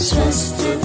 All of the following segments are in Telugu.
Trust you.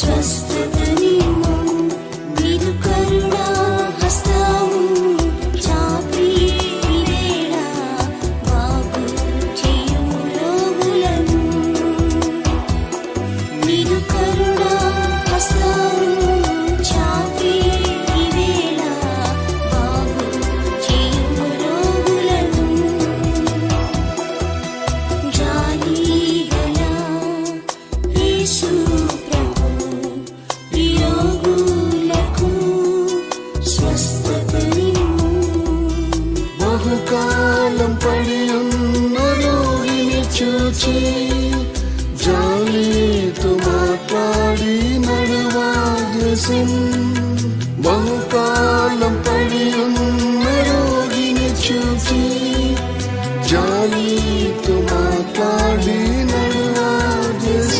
trust ചൂച്ചി ജാലി തുമാട്ടാടി നടുവാഗ്രസിൻ ബഹുകാലം പഴിയുന്ന രോഗിനെ ചൂച്ചി ಪಾಡಿ തുമാട്ടാടി ತೀರ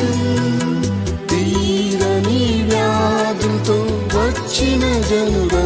തീരനി വ്യാധുലతో ಬಚ್ಚಿನ జనుగా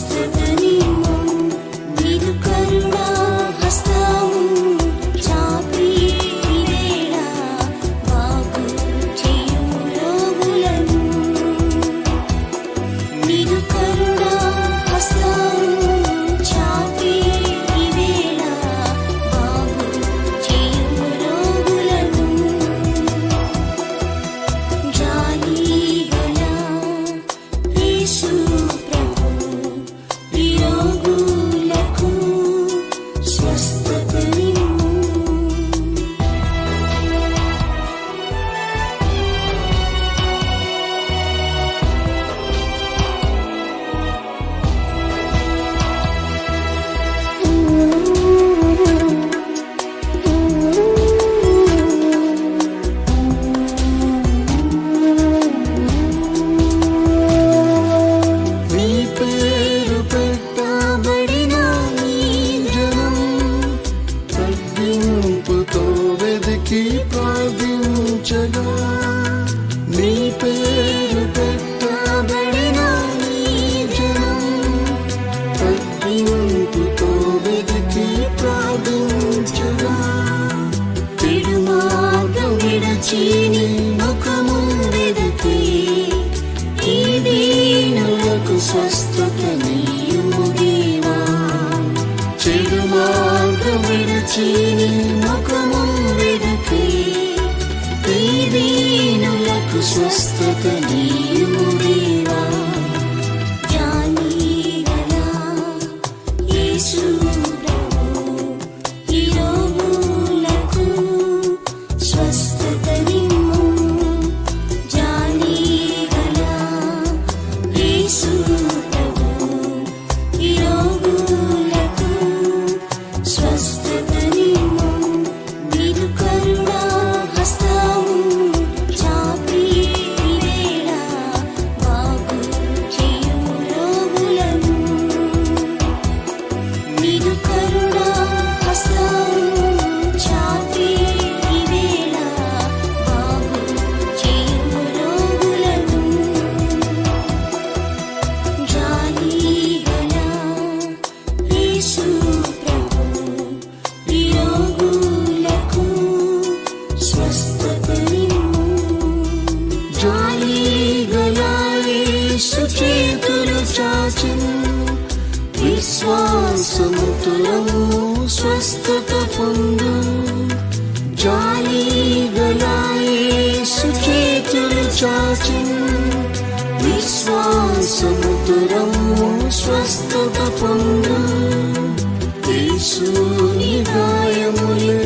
చీని ముఖముందెదితే ఈ దీనులకు స్వస్థత నీయుదేవా చెడు మార్గం విడిచిని ముఖముందెదితే ఈ దీనులకు స్వస్థత కృపలు చాచిన్ విశ్వాసముతులము స్వస్థత పొందు. జాలి గలాయేసు చేతులు చాచిన్ విశ్వాసముతులము స్వస్థత పొందు. యేసుని గాయములే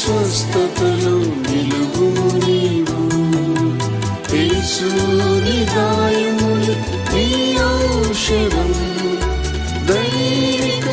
స్వస్థతలు నిలుగుముని నిదాయములు నీ ఔషధం దైవిక